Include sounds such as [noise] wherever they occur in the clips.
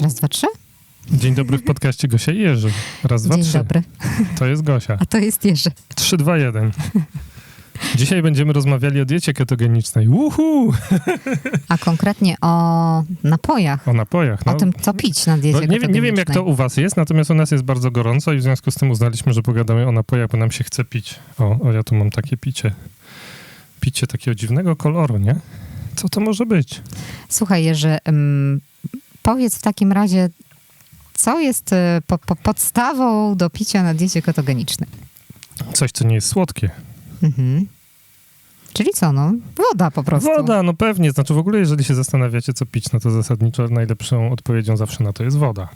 Raz, dwa, trzy. Dzień dobry w podcaście Gosia i Jerzy. Raz, dwa, Dzień trzy. dobry. To jest Gosia. A to jest Jerzy. Trzy, dwa, jeden. Dzisiaj będziemy rozmawiali o diecie ketogenicznej. Uhu! A konkretnie o napojach. O napojach. O No. tym, co pić na diecie No, nie, wiem- nie wiem, jak to ketogenicznej. u was jest, natomiast u nas jest bardzo gorąco i w związku z tym uznaliśmy, że pogadamy o napojach, bo nam się chce pić. O, o ja tu mam takie picie. Picie takiego dziwnego koloru, nie? Co to może być? Słuchaj, Jerzy, ym, powiedz w takim razie, co jest y, po, po podstawą do picia na diecie ketogenicznej? Coś, co nie jest słodkie. Mhm. Czyli co, no? Woda po prostu. Woda, no pewnie. Znaczy w ogóle, jeżeli się zastanawiacie, co pić, no to zasadniczo najlepszą odpowiedzią zawsze na to jest woda.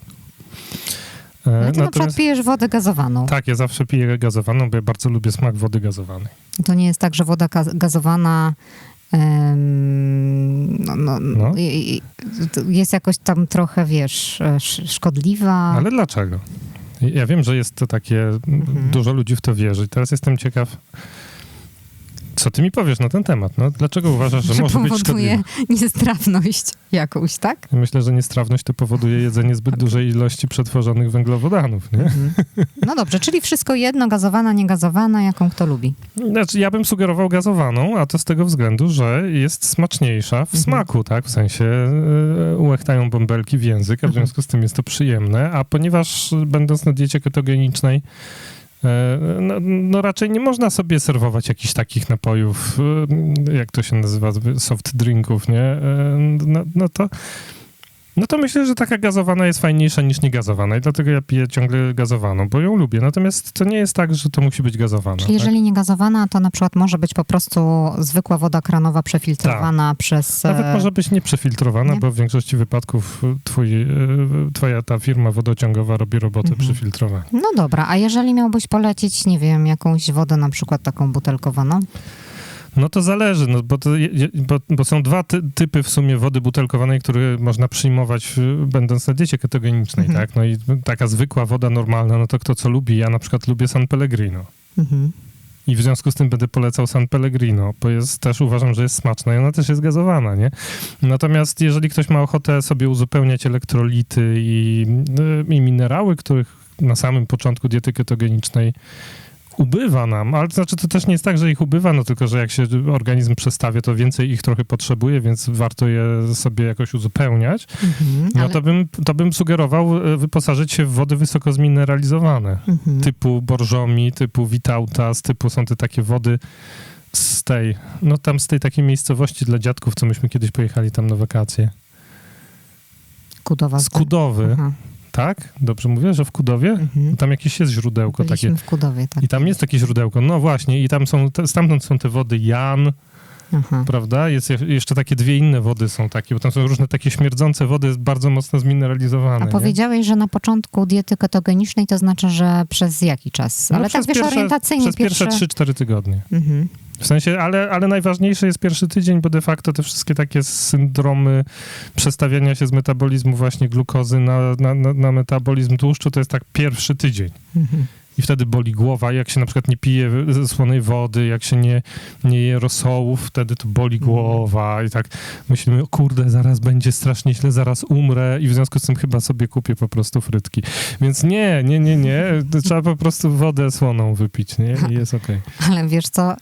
E, No ty na przykład pijesz wodę gazowaną. Tak, ja zawsze piję gazowaną, bo ja bardzo lubię smak wody gazowanej. To nie jest tak, że woda gaz- gazowana no, no, No. jest jakoś tam trochę, wiesz, e, sz- szkodliwa. Ale dlaczego? Ja wiem, że jest to takie, Mhm. dużo ludzi w to wierzy. Teraz jestem ciekaw, co ty mi powiesz na ten temat? No, dlaczego uważasz, że, że może być powoduje szkodliwe? niestrawność jakąś, tak? Myślę, że niestrawność to powoduje jedzenie zbyt dużej ilości przetworzonych węglowodanów, nie? Mhm. No dobrze, czyli wszystko jedno, gazowana, niegazowana, jaką kto lubi. Znaczy, ja bym sugerował gazowaną, a to z tego względu, że jest smaczniejsza w Mhm. smaku, tak? W sensie e, ułechtają bąbelki w język, a w Mhm. związku z tym jest to przyjemne, a ponieważ będąc na diecie ketogenicznej, no, no raczej nie można sobie serwować jakichś takich napojów, e, jak to się nazywa, soft drinków, nie? E, No, no to... No to myślę, że taka gazowana jest fajniejsza niż niegazowana i dlatego ja piję ciągle gazowaną, bo ją lubię. Natomiast to nie jest tak, że to musi być gazowana. Czyli tak? jeżeli niegazowana, to na przykład może być po prostu zwykła woda kranowa przefiltrowana przez... Tak. Nawet e, może być nieprzefiltrowana, nie? bo w większości wypadków twój, y, twoja ta firma wodociągowa robi robotę Mhm. przy filtrowaniu. No dobra, a jeżeli miałbyś polecić, nie wiem, jakąś wodę na przykład taką butelkowaną? No to zależy, no bo, to, bo, bo są dwa ty, typy w sumie wody butelkowanej, które można przyjmować y, będąc na diecie ketogenicznej, Mhm. tak? No i taka zwykła woda normalna, no to kto co lubi, ja na przykład lubię San Pellegrino. Mhm. I w związku z tym będę polecał San Pellegrino, bo jest, też uważam, że jest smaczna i ona też jest gazowana, nie? Natomiast jeżeli ktoś ma ochotę sobie uzupełniać elektrolity i, y, i minerały, których na samym początku diety ketogenicznej ubywa nam, ale to znaczy to też nie jest tak, że ich ubywa, no tylko, że jak się organizm przestawia, to więcej ich trochę potrzebuje, więc warto je sobie jakoś uzupełniać. Mhm. No ale- to bym, to bym sugerował y, wyposażyć się w wody wysoko zmineralizowane Mhm. typu Borżomi, typu Witautas, typu są te takie wody z tej, no tam z tej takiej miejscowości dla dziadków, co myśmy kiedyś pojechali tam na wakacje. Kudowa. Z Kudowy, Aha. Tak? Dobrze mówię, że w Kudowie? Mhm. Tam jakieś jest źródełko Byliśmy takie. w Kudowie, tak. I tam jest takie źródełko. No właśnie, i tam są, te, stamtąd są te wody Jan, Aha. prawda? Jest je- jeszcze takie dwie inne wody są takie, bo tam są różne takie śmierdzące wody, bardzo mocno zmineralizowane. A nie? powiedziałeś, że na początku diety ketogenicznej to znaczy, że przez jaki czas? No Ale tak wiesz, pierwsze- orientacyjnie Przez pierwsze 3-4 tygodnie. Mhm. W sensie, ale, ale najważniejsze jest pierwszy tydzień, bo de facto te wszystkie takie syndromy przestawiania się z metabolizmu właśnie glukozy na, na, na, na metabolizm tłuszczu, to jest tak pierwszy tydzień. Mhm. I wtedy boli głowa, jak się na przykład nie pije słonej wody, jak się nie, nie je rosołów, wtedy to boli Mhm. głowa i tak myślimy, o kurde, zaraz będzie strasznie źle, zaraz umrę i w związku z tym chyba sobie kupię po prostu frytki. Więc nie, nie, nie, nie, [laughs] trzeba po prostu wodę słoną wypić, nie? I jest okej. Ale wiesz co,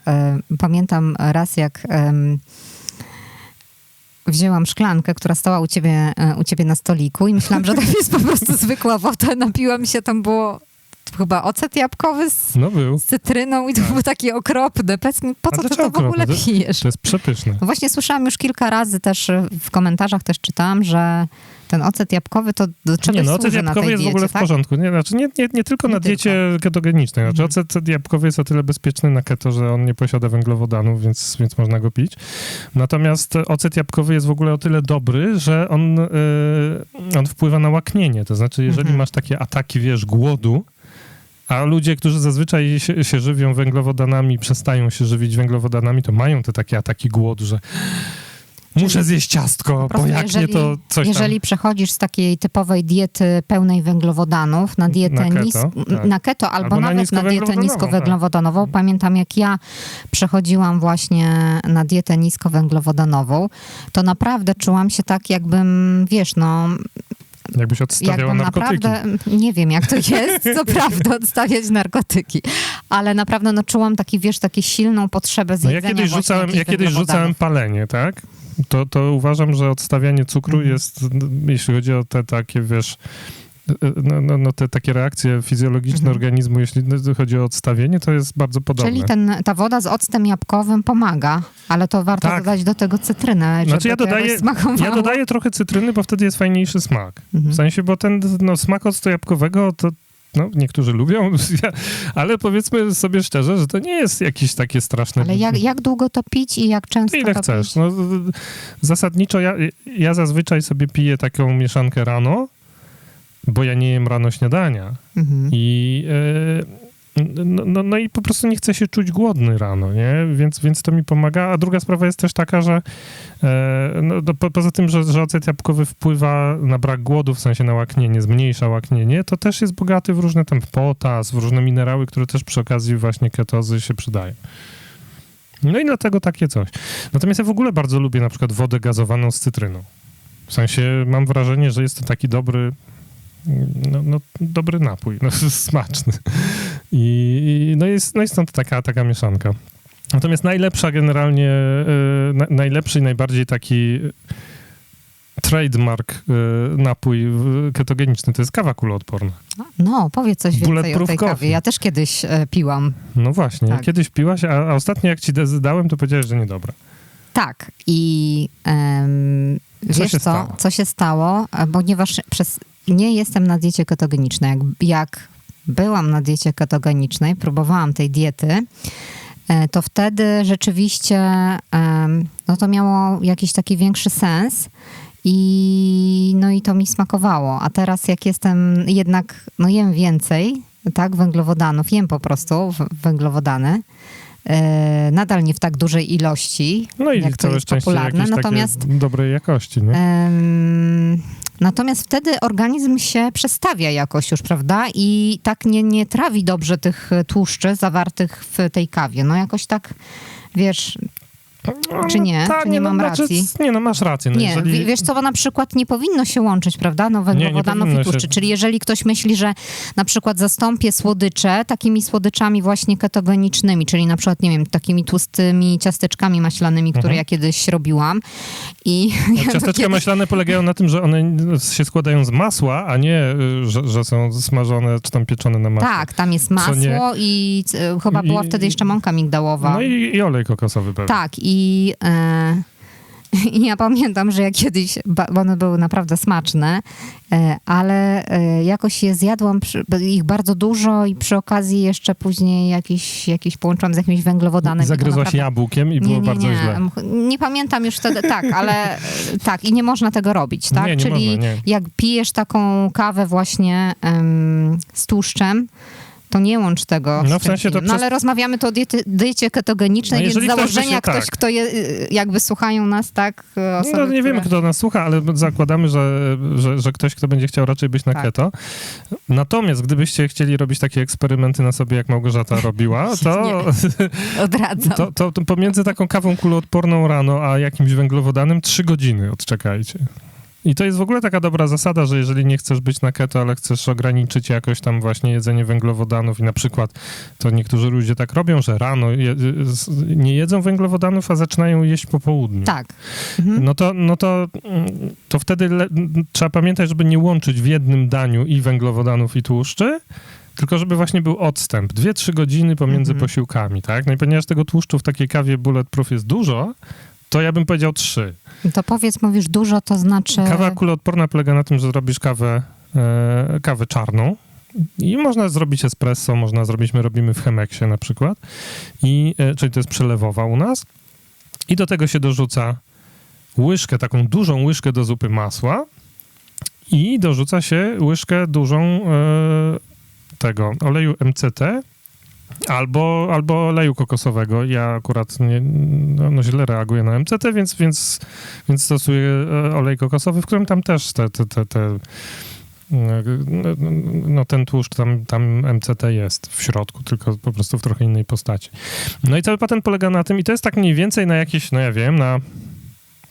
pamiętam raz, jak wzięłam szklankę, która stała u ciebie, e, u ciebie na stoliku i myślałam, że to jest po prostu zwykła woda. Napiłam się, tam było chyba ocet jabłkowy z, No z cytryną i to było takie okropne. Powiedz mi, po co ty to w ogóle pijesz? To jest przepyszne. No Właśnie słyszałam już kilka razy też e, w komentarzach też czytałam, że ten ocet jabłkowy to do czegoś nie, no ocet jabłkowy jest diecie, w ogóle w tak? porządku. Nie, znaczy nie, nie, nie tylko Nie na tylko. diecie ketogenicznej. Znaczy Mhm. ocet jabłkowy jest o tyle bezpieczny na keto, że on nie posiada węglowodanów, więc, więc można go pić. Natomiast ocet jabłkowy jest w ogóle o tyle dobry, że on, yy, on wpływa na łaknienie. To znaczy, jeżeli Mhm. masz takie ataki, wiesz, głodu, a ludzie, którzy zazwyczaj się, się żywią węglowodanami, przestają się żywić węglowodanami, to mają te takie ataki głodu, że muszę zjeść ciastko, bo jak nie, to coś tam... Jeżeli przechodzisz z takiej typowej diety pełnej węglowodanów na dietę Na keto, nis- tak. na keto albo, Albo na nawet na, dietę niskowęglowodanową, niskowęglowodanową. Pamiętam, jak ja przechodziłam właśnie na dietę niskowęglowodanową, to naprawdę czułam się tak, jakbym, wiesz, no Jakbyś odstawiała jakbym narkotyki. naprawdę, nie wiem jak to jest, co [laughs] prawda, odstawiać narkotyki, ale naprawdę no, czułam taki, wiesz, taką silną potrzebę No zjedzenia ja kiedyś rzucałem, ja kiedyś rzucałem palenie, tak? To, to uważam, że odstawianie cukru Mhm. jest, jeśli chodzi o te takie, wiesz, no, no, no te takie reakcje fizjologiczne Mhm. organizmu, jeśli chodzi o odstawienie, to jest bardzo podobne. Czyli ten, ta woda z octem jabłkowym pomaga, ale to warto Tak. dodać do tego cytrynę, Znaczy ja dodaję-. Ja dodaję trochę cytryny, bo wtedy jest fajniejszy smak. Mhm. W sensie, bo ten no, smak octu jabłkowego to no, niektórzy lubią, [laughs] ale powiedzmy sobie szczerze, że to nie jest jakieś takie straszne. Ale jak, jak długo to pić i jak często Ile to chcesz. pić? No, zasadniczo ja, ja zazwyczaj sobie piję taką mieszankę rano, bo ja nie jem rano śniadania. Mhm. I, e, no, no, no i po prostu nie chcę się czuć głodny rano, nie? Więc, więc to mi pomaga. A druga sprawa jest też taka, że e, no, po, poza tym, że, że ocet jabłkowy wpływa na brak głodu, w sensie na łaknienie, zmniejsza łaknienie, to też jest bogaty w różne tam potas, w różne minerały, które też przy okazji właśnie ketozy się przydają. No i dlatego takie coś. Natomiast ja w ogóle bardzo lubię na przykład wodę gazowaną z cytryną. W sensie mam wrażenie, że jest to taki dobry, no, no dobry napój, no, [laughs] smaczny. I no jest, no jest stąd taka, taka mieszanka. Natomiast najlepsza generalnie, e, na, najlepszy i najbardziej taki trademark e, napój ketogeniczny to jest kawa kuloodporna. No, powiedz coś więcej o tej kawie. Ja też kiedyś e, piłam. No właśnie, Tak. kiedyś piłaś, a, a ostatnio jak ci dałem, to powiedziałeś, że niedobra. Tak. I Co wiesz co, stało? co się stało? E, Ponieważ przez, nie jestem na diecie ketogenicznej. Jak, jak byłam na diecie ketogenicznej, próbowałam tej diety, e, to wtedy rzeczywiście no to miało jakiś taki większy sens. I, no i to mi smakowało. A teraz jak jestem jednak, no jem więcej, tak, węglowodanów, jem po prostu węglowodany. E, nadal nie w tak dużej ilości, No i jak to jest popularne. Natomiast, dobrej jakości, nie? em, natomiast wtedy organizm się przestawia jakoś już, prawda? I tak nie, nie trawi dobrze tych tłuszczy zawartych w tej kawie. No jakoś tak, wiesz, czy nie? tak, Czy nie no, mam znaczy, racji? Nie, no masz rację. No, Nie, jeżeli... wi- wiesz co, bo na przykład nie powinno się łączyć, prawda, no węglowodanów i tłuszczy. się. Czyli jeżeli ktoś myśli, że na przykład zastąpię słodycze takimi słodyczami właśnie ketogenicznymi, czyli na przykład, nie wiem, takimi tłustymi ciasteczkami maślanymi, które Mhm. ja kiedyś robiłam i... [laughs] No, Ciasteczka kiedyś- maślane polegają na tym, że one się składają z masła, a nie, że, że są smażone czy tam pieczone na masle. Tak, tam jest Co nie- masło i e, chyba była I- wtedy jeszcze mąka migdałowa. No i, i olej kokosowy pewnie. Tak, i, e, [laughs] i ja pamiętam, że ja kiedyś, bo one były naprawdę smaczne, e, ale e, jakoś je zjadłam, przy, ich bardzo dużo i przy okazji jeszcze później jakiś, jakiś połączyłam z jakimś węglowodanem. i Zagryzłaś naprawdę- jabłkiem i było nie, nie, bardzo nie. źle. Nie pamiętam już wtedy, tak, ale e, tak, i nie można tego robić, tak? Nie, nie Czyli można, jak pijesz taką kawę właśnie em, z tłuszczem, to nie łącz tego No, w sensie to. No przez- ale rozmawiamy tu o diety, diecie ketogenicznej, No, więc z jeżeli ktoś założenia ktoś, tak. kto je, jakby słuchają nas, tak? y, Osoby, No, nie wiemy, które- kto nas słucha, ale zakładamy, że, że, że ktoś, kto będzie chciał raczej być na Tak. keto. Natomiast gdybyście chcieli robić takie eksperymenty na sobie, jak Małgorzata robiła, [laughs] to, [laughs] Odradzam. to, to, to pomiędzy taką kawą kuloodporną rano, a jakimś węglowodanem trzy godziny odczekajcie. I to jest w ogóle taka dobra zasada, że jeżeli nie chcesz być na keto, ale chcesz ograniczyć jakoś tam właśnie jedzenie węglowodanów i na przykład to niektórzy ludzie tak robią, że rano je, z- nie jedzą węglowodanów, a zaczynają jeść po południu. Tak. Mhm. No to, no to, to wtedy le, trzeba pamiętać, żeby nie łączyć w jednym daniu i węglowodanów, i tłuszczy, tylko żeby właśnie był odstęp. Dwie, trzy godziny pomiędzy Mhm. posiłkami, tak? No i ponieważ tego tłuszczu w takiej kawie bulletproof jest dużo, to ja bym powiedział trzy. To powiedz, mówisz dużo, to znaczy... Kawa kuloodporna polega na tym, że zrobisz kawę, e, kawę czarną i można zrobić espresso, można zrobić, my robimy w Chemeksie na przykład, i, e, czyli to jest przelewowa u nas. I do tego się dorzuca łyżkę, taką dużą łyżkę do zupy masła. I dorzuca się łyżkę dużą e, tego oleju MCT albo, albo oleju kokosowego. Ja akurat nie, no, no źle reaguję na MCT, więc, więc, więc stosuję e, olej kokosowy, w którym tam też te, te, te, te e, no ten tłuszcz, tam, tam MCT jest w środku, tylko po prostu w trochę innej postaci. No i cały patent polega na tym, i to jest tak mniej więcej na jakieś, no ja wiem, na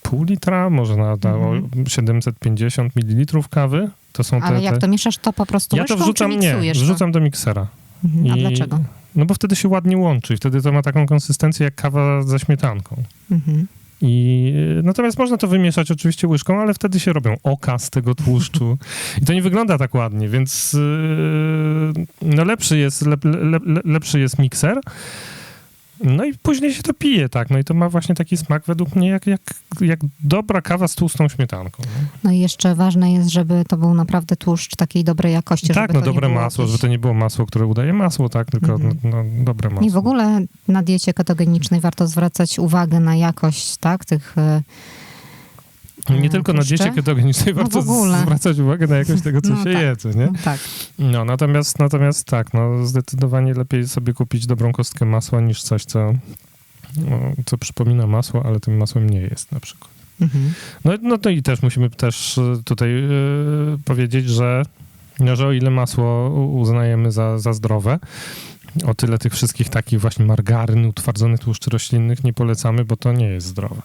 pół litra, może na, na o Mhm. 750 ml kawy, To są te, Ale jak te... to mieszasz, to po prostu Ja to łyżką, wrzucam, czy nie, miksujesz to? wrzucam do miksera. Mhm. A I- dlaczego? No bo wtedy się ładnie łączy wtedy to ma taką konsystencję jak kawa ze śmietanką. Mhm. I y, natomiast można to wymieszać oczywiście łyżką, ale wtedy się robią oka z tego tłuszczu. [laughs] I to nie wygląda tak ładnie, więc yy, no lepszy jest, lep, lepszy jest mikser. No i później się to pije, tak. No i to ma właśnie taki smak według mnie jak, jak, jak dobra kawa z tłustą śmietanką. no. No i jeszcze ważne jest, żeby to był naprawdę tłuszcz takiej dobrej jakości. Tak, no dobre masło, jakieś- żeby to nie było masło, które udaje masło, tak, tylko Mhm. no, no, dobre masło. I w ogóle na diecie ketogenicznej warto zwracać uwagę na jakość, tak, tych... e, Nie e, tylko na tłuszczy. diecie ketogenicznej No warto zwracać uwagę na jakość tego, co No się tak. je, co nie? No, tak. No, natomiast, natomiast tak, no, zdecydowanie lepiej sobie kupić dobrą kostkę masła niż coś, co, no, co przypomina masło, ale tym masłem nie jest na przykład. Mhm. No, no to i też musimy też e, tutaj e, powiedzieć, że, no, że o ile masło uznajemy za, za zdrowe, o tyle tych wszystkich takich właśnie margaryn, utwardzonych tłuszczy roślinnych nie polecamy, bo to nie jest zdrowe.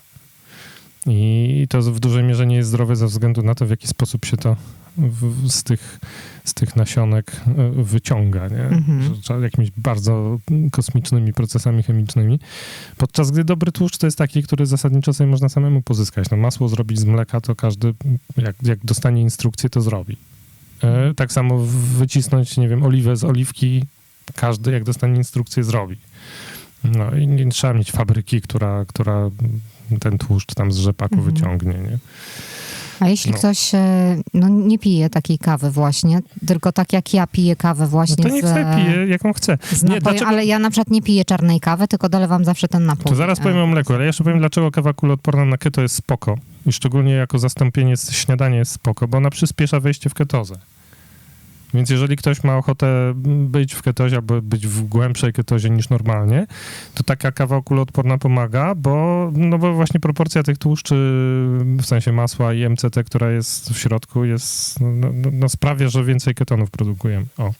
I to w dużej mierze nie jest zdrowe ze względu na to, w jaki sposób się to w, z, tych, z tych nasionek e, wyciąga, nie? Mhm. Jakimiś bardzo kosmicznymi procesami chemicznymi. Podczas gdy dobry tłuszcz to jest taki, który zasadniczo sobie można samemu pozyskać. No masło zrobić z mleka, to każdy, jak, jak dostanie instrukcję, to zrobi. E, tak samo wycisnąć, nie wiem, oliwę z oliwki, każdy, jak dostanie instrukcję, zrobi. No i nie trzeba mieć fabryki, która, która ten tłuszcz tam z rzepaku Mhm. wyciągnie, nie? A jeśli No. ktoś e, no, nie pije takiej kawy właśnie, tylko tak jak ja piję kawę No właśnie to niech sobie pije, jaką chce. Nie, dlaczego- ale ja na przykład nie piję czarnej kawy, tylko dolewam zawsze ten napój. To zaraz powiem E, o mleku, ale jeszcze powiem, dlaczego kawa kuloodporna na keto jest spoko. I szczególnie jako zastąpienie śniadania jest spoko, bo ona przyspiesza wejście w ketozę. Więc jeżeli ktoś ma ochotę być w ketozie albo być w głębszej ketozie niż normalnie, to taka kawa kuloodporna pomaga, bo, no bo właśnie proporcja tych tłuszczy, w sensie masła i MCT, która jest w środku, jest, no, no, no sprawia, że więcej ketonów produkujemy. O,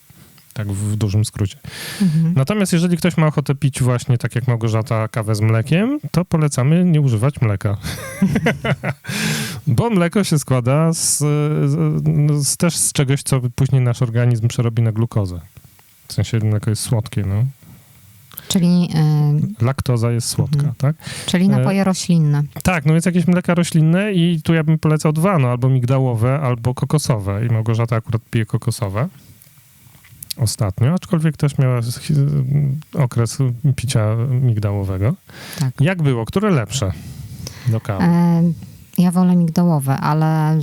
tak w dużym skrócie. Mhm. Natomiast jeżeli ktoś ma ochotę pić właśnie tak jak Małgorzata kawę z mlekiem, to polecamy nie używać mleka. [laughs] Bo mleko się składa z, z, z też z czegoś, co później nasz organizm przerobi na glukozę. W sensie mleko jest słodkie, no. Czyli, e, Laktoza jest słodka, Mhm. tak? czyli napoje roślinne. Tak, no więc jakieś mleka roślinne i tu ja bym polecał dwa, no albo migdałowe, albo kokosowe. I Małgorzata akurat pije kokosowe ostatnio, aczkolwiek też miała okres picia migdałowego. Tak. Jak było? Które lepsze do kawy? E, ja wolę migdałowe, ale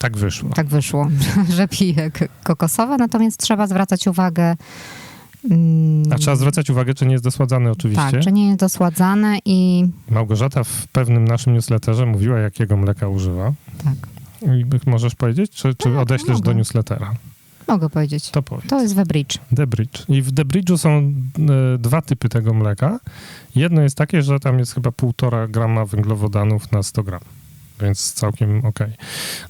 Tak wyszło. tak wyszło, [laughs] że piję kokosowe, natomiast trzeba zwracać uwagę. mm, A trzeba zwracać uwagę, czy nie jest dosładzany oczywiście. Tak, że nie jest dosładzane i Małgorzata w pewnym naszym newsletterze mówiła, jakiego mleka używa. tak, I możesz powiedzieć, czy, czy Tak, odeślesz do newslettera? Mogę powiedzieć. To powiedz. To jest we bridge. The Bridge. I w The Bridge'u są e, dwa typy tego mleka. Jedno jest takie, że tam jest chyba półtora grama węglowodanów na 100 gram. Więc całkiem okej.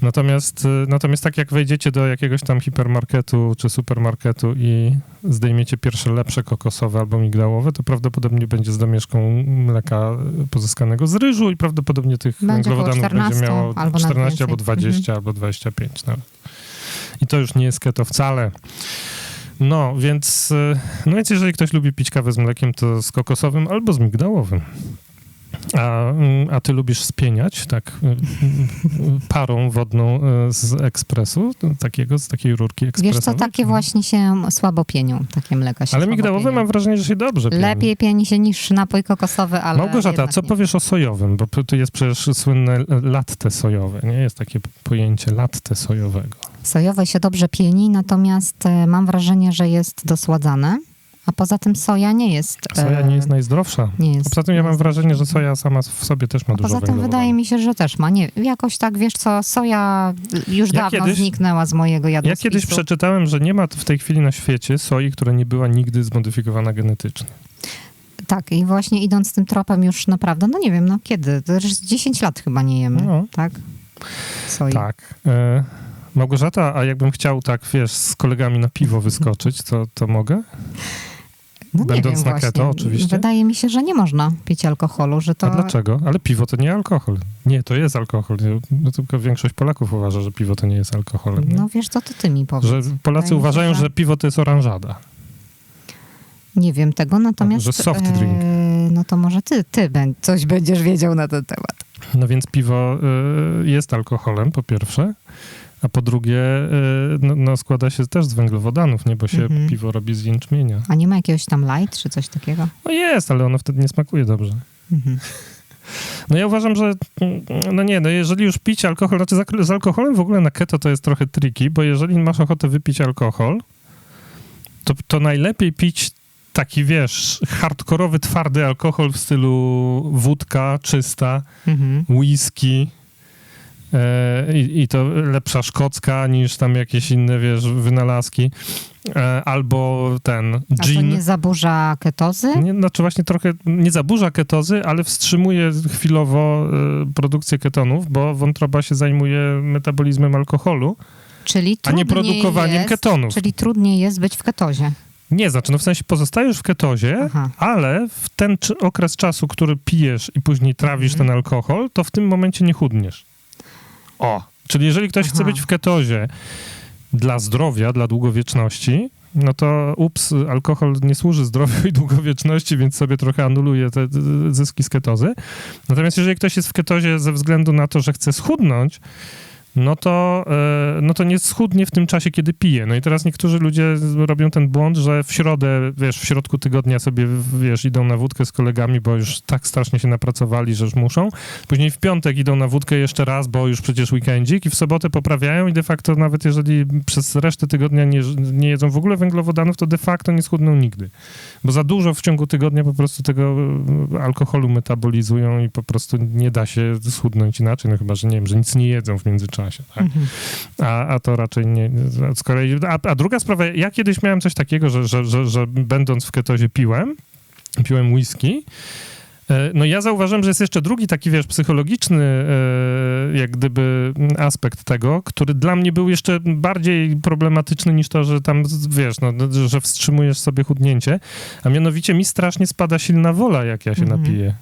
Natomiast, e, natomiast tak jak wejdziecie do jakiegoś tam hipermarketu czy supermarketu i zdejmiecie pierwsze lepsze kokosowe albo migdałowe, to prawdopodobnie będzie z domieszką mleka pozyskanego z ryżu i prawdopodobnie tych Będzie węglowodanów 14 będzie miało albo nawet 14 albo więcej. 20 albo 25 nawet. I to już nie jest keto wcale. No, więc, y, no więc jeżeli ktoś lubi pić kawę z mlekiem, to z kokosowym albo z migdałowym. A, mm, a ty lubisz spieniać, tak, y, y, parą wodną z ekspresu, takiego, z takiej rurki ekspresowej? Wiesz co, takie nie? właśnie się słabo pienią, takie mleka się Ale migdałowe pienią. mam wrażenie, że się dobrze pieni. Lepiej pieni się niż napój kokosowy, ale Małgorzata, co nie. powiesz o sojowym? Bo tu jest przecież słynne latte sojowe, nie? Jest takie pojęcie latte sojowego. Sojowe się dobrze pieni, natomiast e, mam wrażenie, że jest dosładzane, a poza tym soja nie jest... Soja e, nie jest najzdrowsza. nie jest A poza tym ja mam wrażenie, że soja sama w sobie też ma A dużo poza tym wydaje mi się, że też ma. Nie, jakoś tak, wiesz co, soja już Ja dawno kiedyś- zniknęła z mojego Ja jadłospisu. kiedyś przeczytałem, że nie ma w tej chwili na świecie soi, która nie była nigdy zmodyfikowana genetycznie. Tak, i właśnie idąc tym tropem już naprawdę, no nie wiem, no kiedy? To już 10 lat chyba nie jemy, No. tak? Soi. Tak. E, Małgorzata, a jakbym chciał tak, wiesz, z kolegami na piwo wyskoczyć, to, to mogę? No Będąc wiem na właśnie. keto, oczywiście. Wydaje mi się, że nie można pić alkoholu, że to... A dlaczego? Ale piwo to nie alkohol. Nie, to jest alkohol. No, tylko większość Polaków uważa, że piwo to nie jest alkoholem. nie? No wiesz co, to ty mi powiedz. że Polacy wydaje mi się, uważają, że- że piwo to jest oranżada. Nie wiem tego, natomiast... Że soft drink. e, no to może ty, ty coś będziesz wiedział na ten temat. No więc piwo y, jest alkoholem, po pierwsze. A po drugie, y, no, no składa się też z węglowodanów, nie? Bo się Mhm. piwo robi z jęczmienia. A nie ma jakiegoś tam light czy coś takiego? No jest, ale ono wtedy nie smakuje dobrze. Mhm. [laughs] No ja uważam, że mm, no nie, no jeżeli już pić alkohol, znaczy z z alkoholem w ogóle na keto to jest trochę tricky, bo jeżeli masz ochotę wypić alkohol, to, to najlepiej pić taki, wiesz, hardkorowy, twardy alkohol w stylu wódka czysta, Mhm. whisky i, i to lepsza szkocka niż tam jakieś inne, wiesz, wynalazki. E, albo ten A to gin. nie zaburza ketozy? Nie, znaczy właśnie trochę nie zaburza ketozy, ale wstrzymuje chwilowo e, produkcję ketonów, bo wątroba się zajmuje metabolizmem alkoholu, Czyli a nie produkowaniem jest, ketonów. Czyli trudniej jest być w ketozie. Nie, znaczy no w sensie pozostajesz w ketozie, Aha. ale w ten okres czasu, który pijesz i później trawisz Mhm. ten alkohol, to w tym momencie nie chudniesz. O! Czyli jeżeli ktoś chce Aha. być w ketozie dla zdrowia, dla długowieczności, no to ups, alkohol nie służy zdrowiu i długowieczności, więc sobie trochę anuluje te zyski z ketozy. Natomiast jeżeli ktoś jest w ketozie ze względu na to, że chce schudnąć, no to, e, no to nie schudnie w tym czasie, kiedy pije. No i teraz niektórzy ludzie robią ten błąd, że w środę, wiesz, w środku tygodnia sobie, wiesz, idą na wódkę z kolegami, bo już tak strasznie się napracowali, że już muszą. Później w piątek idą na wódkę jeszcze raz, bo już przecież weekendzik i w sobotę poprawiają i de facto nawet jeżeli przez resztę tygodnia nie, nie jedzą w ogóle węglowodanów, to de facto nie schudną nigdy. Bo za dużo w ciągu tygodnia po prostu tego e, alkoholu metabolizują i po prostu nie da się schudnąć inaczej, no chyba, że nie wiem, że nic nie jedzą w międzyczasie. Tak? Mhm. A, a to raczej nie. Z kolei, a, a druga sprawa, ja kiedyś miałem coś takiego, że, że, że, że będąc w ketozie piłem, piłem whisky. E, No ja zauważyłem, że jest jeszcze drugi taki, wiesz, psychologiczny e, jak gdyby aspekt tego, który dla mnie był jeszcze bardziej problematyczny niż to, że tam, wiesz, no, że wstrzymujesz sobie chudnięcie, a mianowicie mi strasznie spada silna wola, jak ja się Mhm. napiję.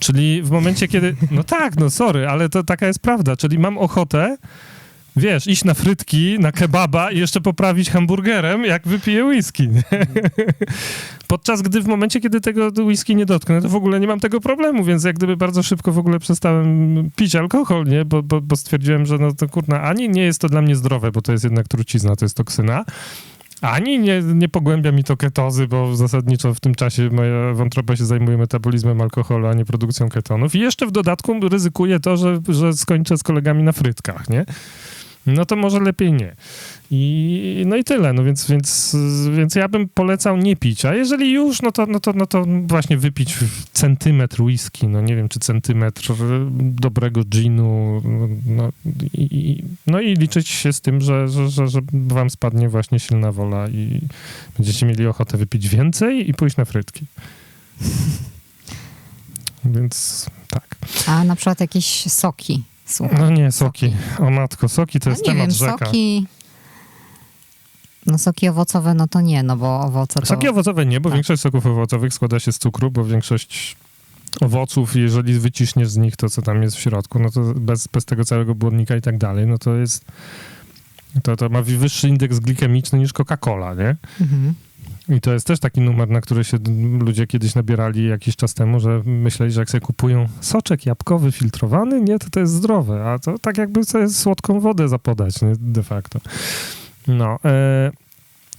Czyli w momencie, kiedy. No tak, no sorry, ale to taka jest prawda. Czyli mam ochotę, wiesz, iść na frytki, na kebaba i jeszcze poprawić hamburgerem, jak wypiję whisky. nie? [laughs] Podczas gdy w momencie, kiedy tego whisky nie dotknę, to w ogóle nie mam tego problemu, więc jak gdyby bardzo szybko w ogóle przestałem pić alkohol, nie? Bo, bo, bo stwierdziłem, że no to kurna, ani nie jest to dla mnie zdrowe, bo to jest jednak trucizna, to jest toksyna. Ani nie, nie pogłębia mi to ketozy, bo zasadniczo w tym czasie moja wątroba się zajmuje metabolizmem alkoholu, a nie produkcją ketonów. I jeszcze w dodatku ryzykuję to, że, że skończę z kolegami na frytkach, nie? No to może lepiej nie. I, no i tyle, no więc, więc, więc ja bym polecał nie pić, a jeżeli już, no to, no to, no to właśnie wypić centymetr whisky, no nie wiem, czy centymetr e, dobrego ginu, no i, i- no i liczyć się z tym, że, że, że, że wam spadnie właśnie silna wola i będziecie mieli ochotę wypić więcej i pójść na frytki. [laughs] Więc tak. A na przykład jakieś soki. Słuchaj. No nie, soki. O matko, soki to No jest nie temat wiem, rzeka. soki... No soki owocowe, no to nie, no bo owoce to... Soki owocowe nie, bo Tak. większość soków owocowych składa się z cukru, bo większość owoców, jeżeli wyciśniesz z nich to, co tam jest w środku, no to bez, bez tego całego błonnika i tak dalej, no to jest to, to ma wyższy indeks glikemiczny niż Coca-Cola, nie? Mhm. I to jest też taki numer, na który się ludzie kiedyś nabierali jakiś czas temu, że myśleli, że jak sobie kupują soczek jabłkowy filtrowany, nie, to to jest zdrowe, a to tak jakby sobie słodką wodę zapodać, nie, de facto. No, e,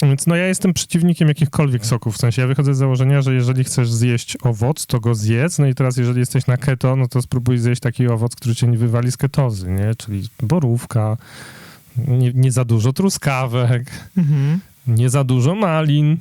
więc no ja jestem przeciwnikiem jakichkolwiek soków, w sensie ja wychodzę z założenia, że jeżeli chcesz zjeść owoc, to go zjedz, no i teraz jeżeli jesteś na keto, no to spróbuj zjeść taki owoc, który cię nie wywali z ketozy, nie, czyli borówka, nie, nie za dużo truskawek, Mhm. nie za dużo malin.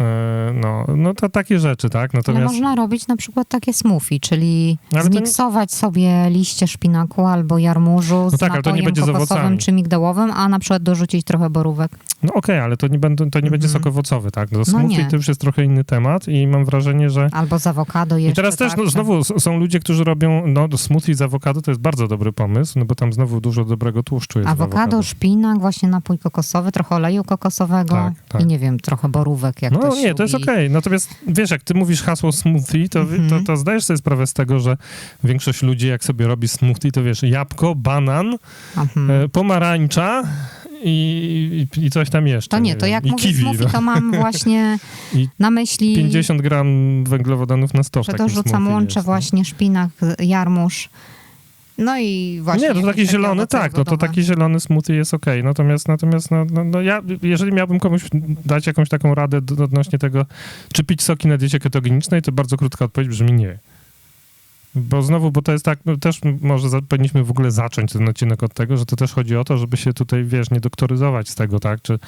E, No, no to takie rzeczy, tak? Ale Natomiast można robić na przykład takie smoothie, czyli Ale to nie- zmiksować sobie liście szpinaku albo jarmużu z No tak, ale to nie będzie kokosowym czy migdałowym, a na przykład dorzucić trochę borówek. No okej, ale to nie, będą, to nie będzie Mhm. sok owocowy, tak? No, No smoothie nie. to już jest trochę inny temat i mam wrażenie, że... Albo z awokado jeszcze. I teraz też tak, no, znowu są ludzie, którzy robią no, smoothie z awokado, to jest bardzo dobry pomysł, no bo tam znowu dużo dobrego tłuszczu jest awokado. szpinak, właśnie napój kokosowy, trochę oleju kokosowego Tak, tak. i nie wiem, trochę borówek, jak No ktoś nie, to jest okej. Natomiast wiesz, jak ty mówisz hasło smoothie, to, Mhm. to, to zdajesz sobie sprawę z tego, że większość ludzi, jak sobie robi smoothie, to wiesz, jabłko, banan, Mhm. e, pomarańcza i, i, coś tam jeszcze. To nie, to jak i mówię kiwi, smoothie, no. to mam [laughs] właśnie na myśli, 50 gram węglowodanów na 100 w że dorzucam, smoothie łączę jest, no. właśnie szpinak, jarmuż, no i właśnie... Nie, to taki zielony, tak, no to taki zielony smoothie jest okej. Natomiast, natomiast no, no, no ja, jeżeli miałbym komuś dać jakąś taką radę odnośnie tego, czy pić soki na diecie ketogenicznej, to bardzo krótka odpowiedź brzmi nie. Bo znowu, bo to jest tak, no też może za, powinniśmy w ogóle zacząć ten odcinek od tego, że to też chodzi o to, żeby się tutaj, wiesz, nie doktoryzować z tego, tak? Czy,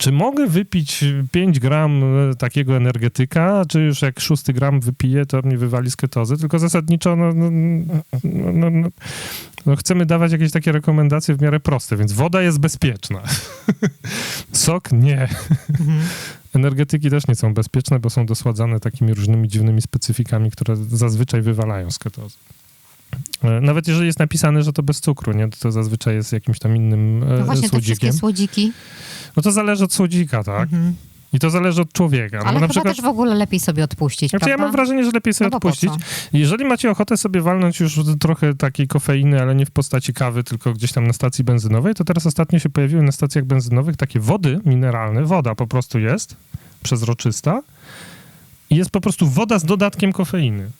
czy mogę wypić 5 gram e, takiego energetyka, czy już jak 6 gram wypiję, to mnie wywali z ketozy? Tylko zasadniczo, no, no, no, no, no, no chcemy dawać jakieś takie rekomendacje w miarę proste, więc woda jest bezpieczna. [laughs] Sok nie. Mhm. Energetyki też nie są bezpieczne, bo są dosładzane takimi różnymi dziwnymi specyfikami, które zazwyczaj wywalają z ketozy. E, Nawet jeżeli jest napisane, że to bez cukru, nie? To, to zazwyczaj jest jakimś tam innym e, No właśnie te słodzikiem. wszystkie słodziki. No to zależy od słodzika, tak? Mhm. I to zależy od człowieka. Ale no, chyba na przykład, też w ogóle lepiej sobie odpuścić, znaczy ja mam wrażenie, że lepiej sobie No odpuścić. Jeżeli macie ochotę sobie walnąć już trochę takiej kofeiny, ale nie w postaci kawy, tylko gdzieś tam na stacji benzynowej, to teraz ostatnio się pojawiły na stacjach benzynowych takie wody mineralne. Woda po prostu jest, przezroczysta. I jest po prostu woda z dodatkiem kofeiny.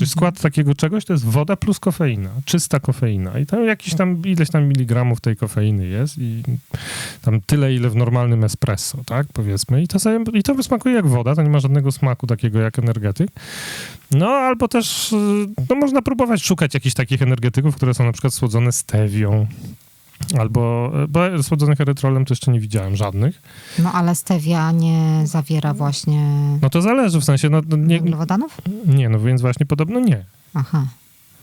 Czyli skład takiego czegoś to jest woda plus kofeina, czysta kofeina. I tam jakiś tam, ileś tam miligramów tej kofeiny jest i tam tyle, ile w normalnym espresso, tak, powiedzmy. I to, sobie, I to smakuje jak woda, to nie ma żadnego smaku takiego jak energetyk. No, albo też, y, no można próbować szukać jakichś takich energetyków, które są na przykład słodzone stewią, albo, y, bo słodzonych erytrolem to jeszcze nie widziałem żadnych. No ale stevia nie zawiera właśnie No to zależy, w sensie, no no nie, węglowodanów? nie, no więc właśnie podobno nie. Aha,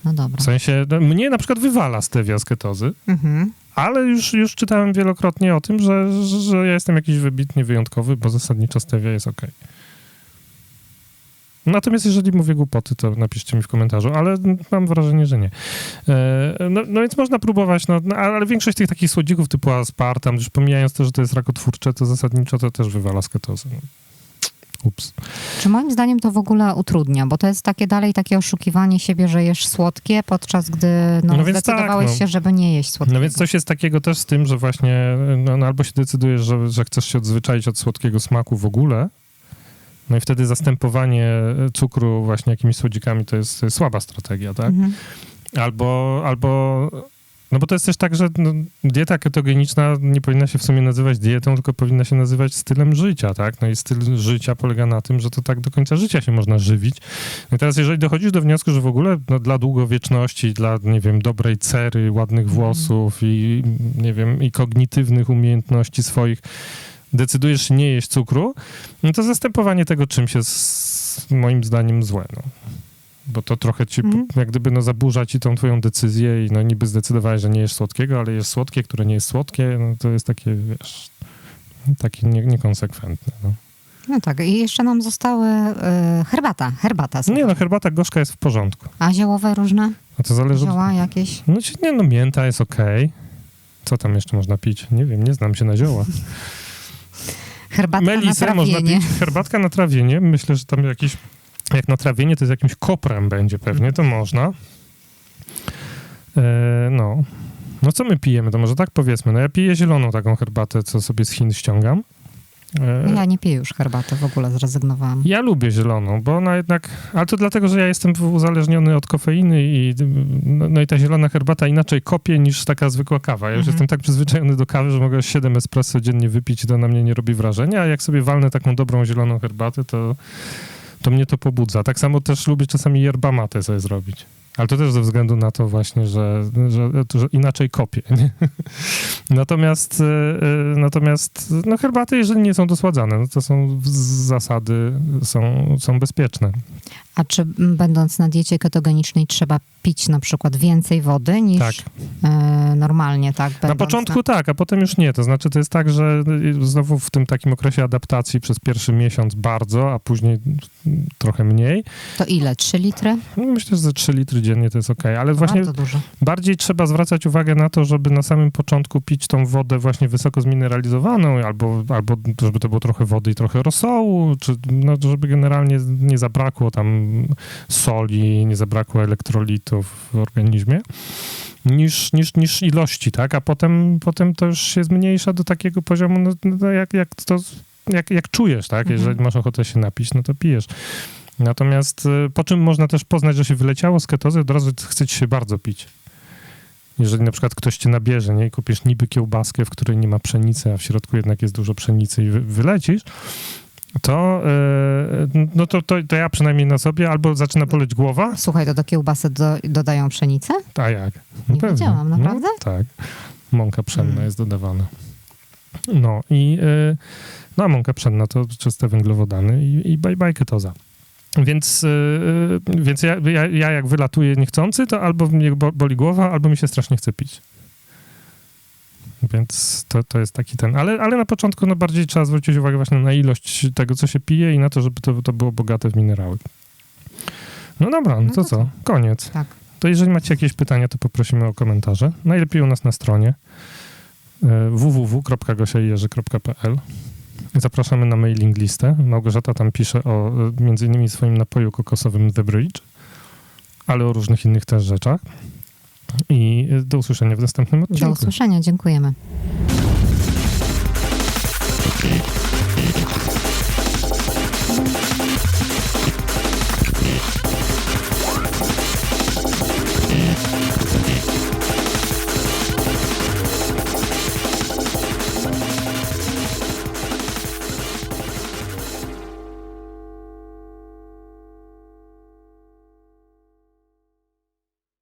no dobra. W sensie, no, mnie na przykład wywala stevia z ketozy, Mhm. ale już, już czytałem wielokrotnie o tym, że, że, ja jestem jakiś wybitnie wyjątkowy, bo zasadniczo stevia jest okej. Natomiast jeżeli mówię głupoty, to napiszcie mi w komentarzu, ale mam wrażenie, że nie. E, no, no więc można próbować, no, no, ale większość tych takich słodzików typu aspartam, już pomijając to, że to jest rakotwórcze, to zasadniczo to też wywala z ketozy. No. Ups. Czy moim zdaniem to w ogóle utrudnia, bo to jest takie dalej takie oszukiwanie siebie, że jesz słodkie, podczas gdy no, No zdecydowałeś tak, no. się, żeby nie jeść słodkiego. No więc coś jest takiego też z tym, że właśnie no, no albo się decydujesz, że, że chcesz się odzwyczaić od słodkiego smaku w ogóle, no i wtedy zastępowanie cukru właśnie jakimiś słodzikami to jest, to jest słaba strategia, tak? Mhm. Albo, albo, no bo to jest też tak, że no, dieta ketogeniczna nie powinna się w sumie nazywać dietą, tylko powinna się nazywać stylem życia, tak? No i styl życia polega na tym, że to tak do końca życia się można żywić. No i teraz jeżeli dochodzisz do wniosku, że w ogóle no, dla długowieczności, dla, nie wiem, dobrej cery, ładnych włosów i, nie wiem, i kognitywnych umiejętności swoich decydujesz się nie jeść cukru, no to zastępowanie tego czymś jest moim zdaniem złe, no. Bo to trochę ci, Mhm. jak gdyby, no, zaburza ci tą twoją decyzję i no niby zdecydowałeś, że nie jesz słodkiego, ale jest słodkie, które nie jest słodkie, no to jest takie, wiesz, takie nie, niekonsekwentne, no. No tak, i jeszcze nam zostały y, herbata, herbata. Nie no, herbata gorzka jest w porządku. A ziołowe różne? A to zależy. Zioła jakieś? No nie no, mięta jest okej. Co tam jeszcze można pić? Nie wiem, nie znam się na zioła. Herbatka Melisę na można pić. Herbatka na trawienie. Myślę, że tam jakiś... Jak na trawienie, to z jakimś koprem będzie pewnie, to można. E, no. No co my pijemy? To może tak powiedzmy. No ja piję zieloną taką herbatę, co sobie z Chin ściągam. E, Ja nie piję już herbaty, w ogóle zrezygnowałam. Ja lubię zieloną, bo ona jednak, ale to dlatego, że ja jestem uzależniony od kofeiny i no, no i ta zielona herbata inaczej kopie niż taka zwykła kawa. Ja już Mhm. jestem tak przyzwyczajony do kawy, że mogę 7 espresso dziennie wypić i to na mnie nie robi wrażenia, a jak sobie walnę taką dobrą zieloną herbatę, to, to mnie to pobudza. Tak samo też lubię czasami yerba mate sobie zrobić. Ale to też ze względu na to właśnie, że, że, że inaczej kopię. [laughs] Natomiast, e, e, natomiast no herbaty, jeżeli nie są dosładzane, no to są zasady, są, są bezpieczne. A czy będąc na diecie ketogenicznej trzeba pić na przykład więcej wody niż Tak. e, normalnie, tak? Na początku tak, a potem już nie. To znaczy, to jest tak, że y, znowu w tym takim okresie adaptacji przez pierwszy miesiąc bardzo, a później trochę mniej. To ile? 3 litry? No, Myślę, że ze 3 litry dziennie to jest ok, ale właśnie Bardzo dużo. bardziej trzeba zwracać uwagę na to, żeby na samym początku pić tą wodę właśnie wysoko zmineralizowaną, albo, albo żeby to było trochę wody i trochę rosołu, czy no, żeby generalnie nie zabrakło tam soli, nie zabrakło elektrolitów w organizmie, niż, niż, niż ilości, tak? A potem, potem to już się zmniejsza do takiego poziomu, no, no jak, jak to... Jak, jak czujesz, tak? Mhm. Jeżeli masz ochotę się napić, no to pijesz. Natomiast y, po czym można też poznać, że się wyleciało z ketozy, od razu chce ci się bardzo pić. Jeżeli na przykład ktoś cię nabierze, nie, i kupisz niby kiełbaskę, w której nie ma pszenicy, a w środku jednak jest dużo pszenicy i wy, wylecisz, to, y, no to, to, to ja przynajmniej na sobie albo zaczyna boleć głowa, Słuchaj, to do kiełbasy do, dodają pszenicę? a jak? Nie wiedziałam, naprawdę? No, tak. Mąka pszenna Mm. jest dodawana. No i y, no, a mąka pszenna to czyste węglowodany i, i bye bye ketoza. Więc, y, więc ja, ja, ja jak wylatuję niechcący, to albo mnie bo- boli głowa, albo mi się strasznie chce pić. Więc to, to jest taki ten. Ale, ale na początku no, bardziej trzeba zwrócić uwagę właśnie na ilość tego, co się pije i na to, żeby to, to było bogate w minerały. No dobra, no, No to, co? Koniec. Tak. To jeżeli macie jakieś pytania, to poprosimy o komentarze. Najlepiej u nas na stronie e, www.gosiajerzy.pl Zapraszamy na mailing listę. Małgorzata tam pisze o e, między innymi swoim napoju kokosowym The Bridge, ale o różnych innych też rzeczach. I do usłyszenia w następnym Do odcinku. usłyszenia, dziękujemy.